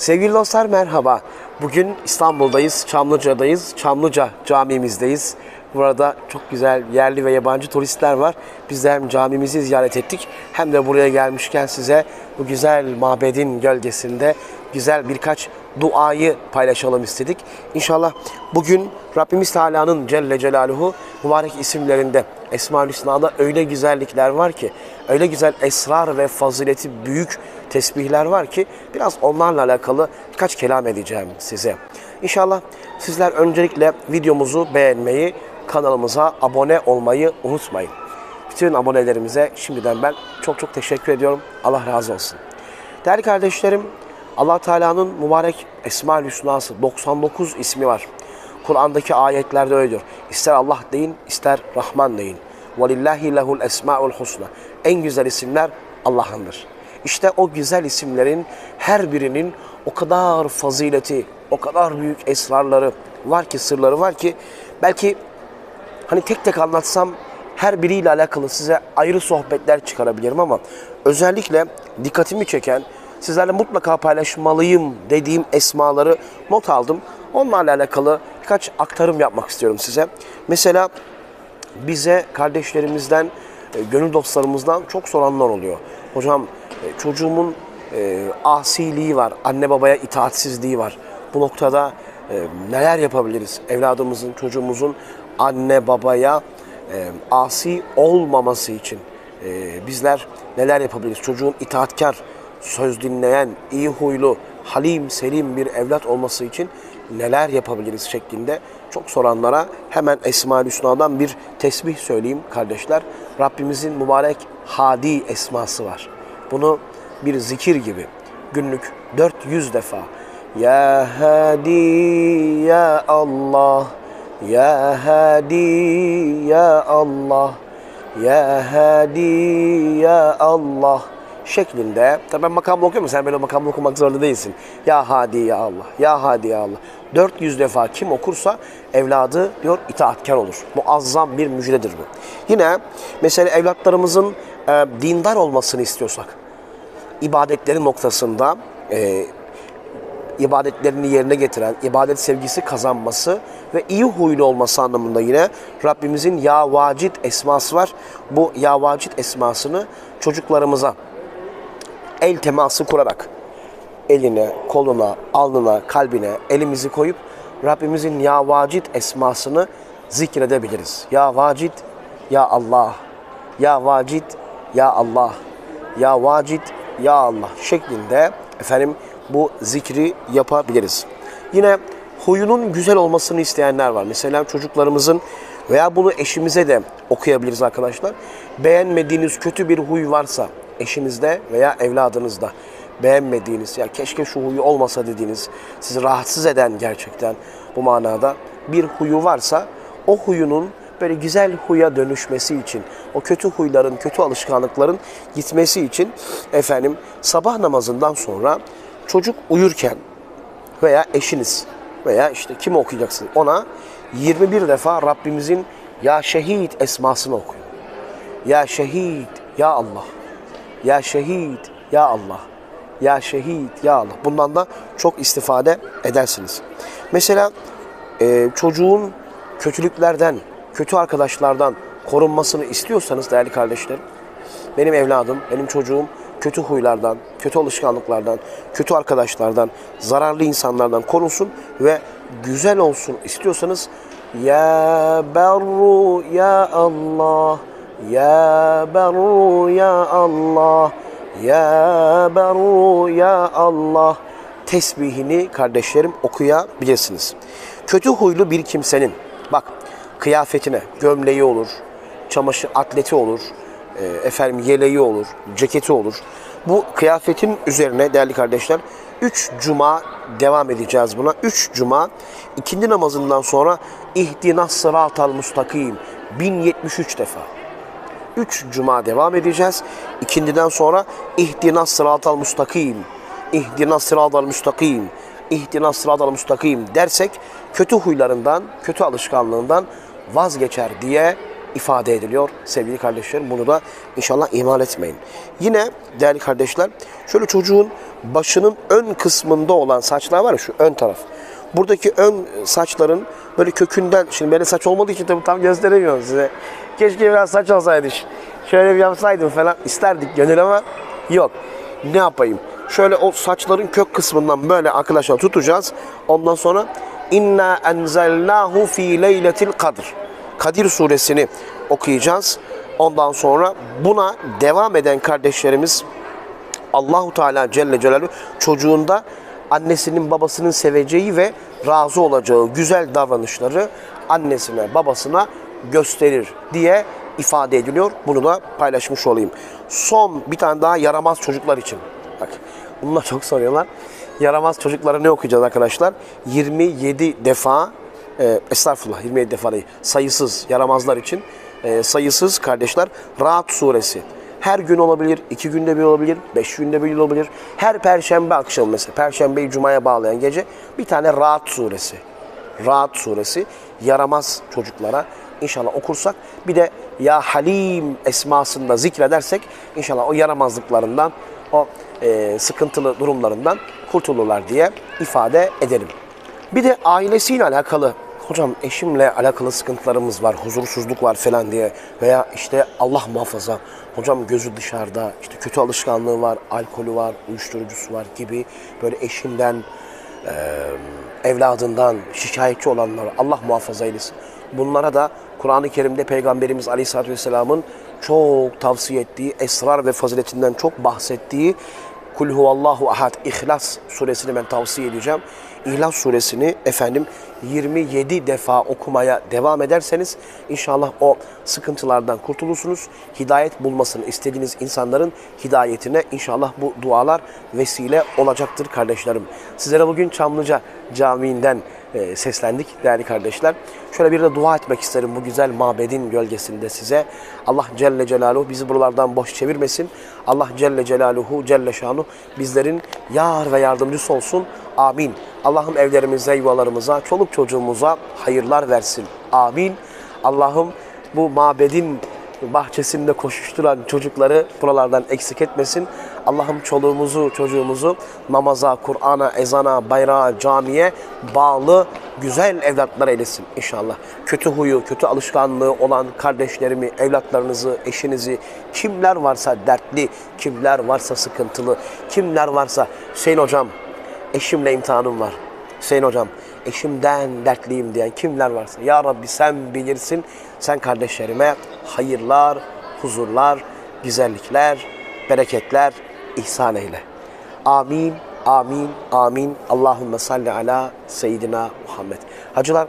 Sevgili dostlar merhaba. Bugün İstanbul'dayız, Çamlıca'dayız. Çamlıca camimizdeyiz. Burada çok güzel yerli ve yabancı turistler var. Biz de hem camimizi ziyaret ettik hem de buraya gelmişken size bu güzel mabedin gölgesinde güzel birkaç duayı paylaşalım istedik. İnşallah bugün Rabbimiz Teala'nın Celle Celaluhu mübarek isimlerinde Esma-ül Hüsna'da öyle güzellikler var ki, öyle güzel esrar ve fazileti büyük tesbihler var ki biraz onlarla alakalı birkaç kelam edeceğim size. İnşallah sizler öncelikle videomuzu beğenmeyi, kanalımıza abone olmayı unutmayın. Bütün abonelerimize şimdiden ben çok çok teşekkür ediyorum. Allah razı olsun. Değerli kardeşlerim, Allah Teala'nın mübarek Esma-ül Hüsna'sı 99 ismi var. Kur'an'daki ayetlerde öyle diyor. İster Allah deyin, ister Rahman deyin. وَلِلَّهِ لَهُ الْاَسْمَاءُ الْحُسْنَى En güzel isimler Allah'ındır. İşte o güzel isimlerin her birinin o kadar fazileti, o kadar büyük esrarları var ki, sırları var ki belki hani tek tek anlatsam her biriyle alakalı size ayrı sohbetler çıkarabilirim ama özellikle dikkatimi çeken, sizlerle mutlaka paylaşmalıyım dediğim esmaları not aldım. Onlarla alakalı birkaç aktarım yapmak istiyorum size. Mesela bize kardeşlerimizden, e, gönül dostlarımızdan çok soranlar oluyor. Hocam e, çocuğumun e, asiliği var, anne babaya itaatsizliği var. Bu noktada neler yapabiliriz? Evladımızın, çocuğumuzun anne babaya asi olmaması için bizler neler yapabiliriz? Çocuğun itaatkar, söz dinleyen, iyi huylu, halim, selim bir evlat olması için neler yapabiliriz şeklinde çok soranlara hemen Esma-ül Hüsna'dan bir tesbih söyleyeyim kardeşler. Rabbimizin mübarek Hadi esması var. Bunu bir zikir gibi günlük 400 defa Ya Hadi Ya Allah Ya Hadi Ya Allah Ya Hadi Ya Allah şeklinde. Tabi ben makamlı okuyorum sen böyle makamlı okumak zorunda değilsin. Ya Hadi Ya Allah, Ya Hadi Ya Allah. 400 defa kim okursa evladı diyor itaatkar olur. Muazzam bir müjdedir bu. Yine mesela evlatlarımızın e, dindar olmasını istiyorsak, ibadetleri noktasında e, ibadetlerini yerine getiren, ibadet sevgisi kazanması ve iyi huylu olması anlamında yine Rabbimizin Ya Vacid esması var. Bu Ya Vacid esmasını çocuklarımıza el teması kurarak eline, koluna, alnına, kalbine elimizi koyup Rabbimizin Ya Vacid esmasını zikredebiliriz. Ya Vacid, Ya Allah, Ya Vacid, Ya Allah, Ya Vacid, Ya Allah şeklinde efendim bu zikri yapabiliriz. Yine huyunun güzel olmasını isteyenler var. Mesela çocuklarımızın veya bunu eşimize de okuyabiliriz arkadaşlar. Beğenmediğiniz kötü bir huy varsa eşinizde veya evladınızda beğenmediğiniz ya keşke şu huyu olmasa dediğiniz sizi rahatsız eden gerçekten bu manada bir huyu varsa o huyunun böyle güzel huya dönüşmesi için, o kötü huyların, kötü alışkanlıkların gitmesi için efendim sabah namazından sonra çocuk uyurken veya eşiniz veya işte kim okuyacaksın ona 21 defa Rabbimizin Ya Şehit esmasını okuyun. Ya Şehit, Ya Allah. Ya Şehit, Ya Allah. Ya Şehit, Ya Allah. Bundan da çok istifade edersiniz. Mesela e, çocuğun kötülüklerden, kötü arkadaşlardan korunmasını istiyorsanız değerli kardeşlerim, benim evladım, benim çocuğum kötü huylardan, kötü alışkanlıklardan, kötü arkadaşlardan, zararlı insanlardan korunsun ve güzel olsun istiyorsanız Ya Berru Ya Allah Ya Berru Ya Allah Ya Berru Ya Allah tesbihini kardeşlerim okuyabilirsiniz. Kötü huylu bir kimsenin bak kıyafetine gömleği olur, çamaşır atleti olur, e, efendim yeleği olur, ceketi olur. Bu kıyafetin üzerine değerli kardeşler 3 cuma devam edeceğiz buna. 3 cuma ikindi namazından sonra ihdinas sıratal mustakim 1073 defa. 3 cuma devam edeceğiz. İkindiden sonra ihdinas sıratal mustakim, ihdinas sıratal mustakim, ihdinas sıratal mustakim dersek kötü huylarından, kötü alışkanlığından vazgeçer diye ifade ediliyor sevgili kardeşlerim. Bunu da inşallah ihmal etmeyin. Yine değerli kardeşler şöyle çocuğun başının ön kısmında olan saçlar var ya şu ön taraf. Buradaki ön saçların böyle kökünden, şimdi benim saç olmadığı için tabii tam gösteremiyorum size. Keşke biraz saç olsaydı. Şöyle bir yapsaydım falan isterdik gönül ama yok. Ne yapayım? Şöyle o saçların kök kısmından böyle arkadaşlar tutacağız. Ondan sonra inna enzelnahu fi leyletil kadr. Kadir suresini okuyacağız. Ondan sonra buna devam eden kardeşlerimiz Allahu Teala Celle Celaluhu çocuğunda annesinin babasının seveceği ve razı olacağı güzel davranışları annesine babasına gösterir diye ifade ediliyor. Bunu da paylaşmış olayım. Son bir tane daha yaramaz çocuklar için. Bak bunlar çok soruyorlar. Yaramaz çocuklara ne okuyacağız arkadaşlar? 27 defa e, estağfurullah 27 defa değil. Sayısız yaramazlar için e, sayısız kardeşler Rahat suresi. Her gün olabilir, iki günde bir olabilir, beş günde bir olabilir. Her perşembe akşamı mesela, perşembeyi cumaya bağlayan gece bir tane Rahat suresi. Rahat suresi yaramaz çocuklara inşallah okursak bir de Ya Halim esmasında zikredersek inşallah o yaramazlıklarından, o e, sıkıntılı durumlarından kurtulurlar diye ifade edelim. Bir de ailesiyle alakalı hocam eşimle alakalı sıkıntılarımız var, huzursuzluk var falan diye veya işte Allah muhafaza hocam gözü dışarıda, işte kötü alışkanlığı var, alkolü var, uyuşturucusu var gibi böyle eşinden, eee, evladından şikayetçi olanlar Allah muhafaza eylesin. Bunlara da Kur'an-ı Kerim'de Peygamberimiz Aleyhisselatü Vesselam'ın çok tavsiye ettiği, esrar ve faziletinden çok bahsettiği Kul huvallahu ahad İhlas suresini ben tavsiye edeceğim. İhlas suresini efendim 27 defa okumaya devam ederseniz inşallah o sıkıntılardan kurtulursunuz. Hidayet bulmasını istediğiniz insanların hidayetine inşallah bu dualar vesile olacaktır kardeşlerim. Sizlere bugün Çamlıca Camii'nden e, seslendik değerli kardeşler. Şöyle bir de dua etmek isterim bu güzel mabedin gölgesinde size. Allah Celle Celaluhu bizi buralardan boş çevirmesin. Allah Celle Celaluhu Celle Şanu bizlerin yar ve yardımcısı olsun. Amin. Allah'ım evlerimize, yuvalarımıza, çoluk çocuğumuza hayırlar versin. Amin. Allah'ım bu mabedin bahçesinde koşuşturan çocukları buralardan eksik etmesin. Allah'ım çoluğumuzu, çocuğumuzu namaza, Kur'an'a, ezana, bayrağa, camiye bağlı güzel evlatlar eylesin inşallah. Kötü huyu, kötü alışkanlığı olan kardeşlerimi, evlatlarınızı, eşinizi, kimler varsa dertli, kimler varsa sıkıntılı, kimler varsa Hüseyin hocam eşimle imtihanım var. Hüseyin hocam eşimden dertliyim diyen kimler varsa ya Rabbi sen bilirsin. Sen kardeşlerime hayırlar, huzurlar, güzellikler, bereketler ihsan eyle. Amin, amin, amin. Allahümme salli ala seyyidina Muhammed. Hacılar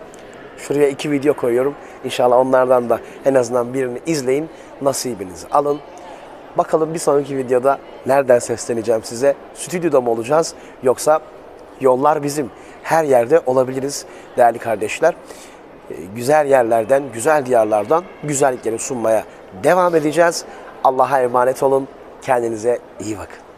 şuraya iki video koyuyorum. İnşallah onlardan da en azından birini izleyin. Nasibinizi alın. Bakalım bir sonraki videoda nereden sesleneceğim size? Stüdyoda mı olacağız yoksa yollar bizim. Her yerde olabiliriz değerli kardeşler. Ee, Güzel yerlerden, güzel diyarlardan güzellikleri sunmaya devam edeceğiz. Allah'a emanet olun. Kendinize iyi bakın.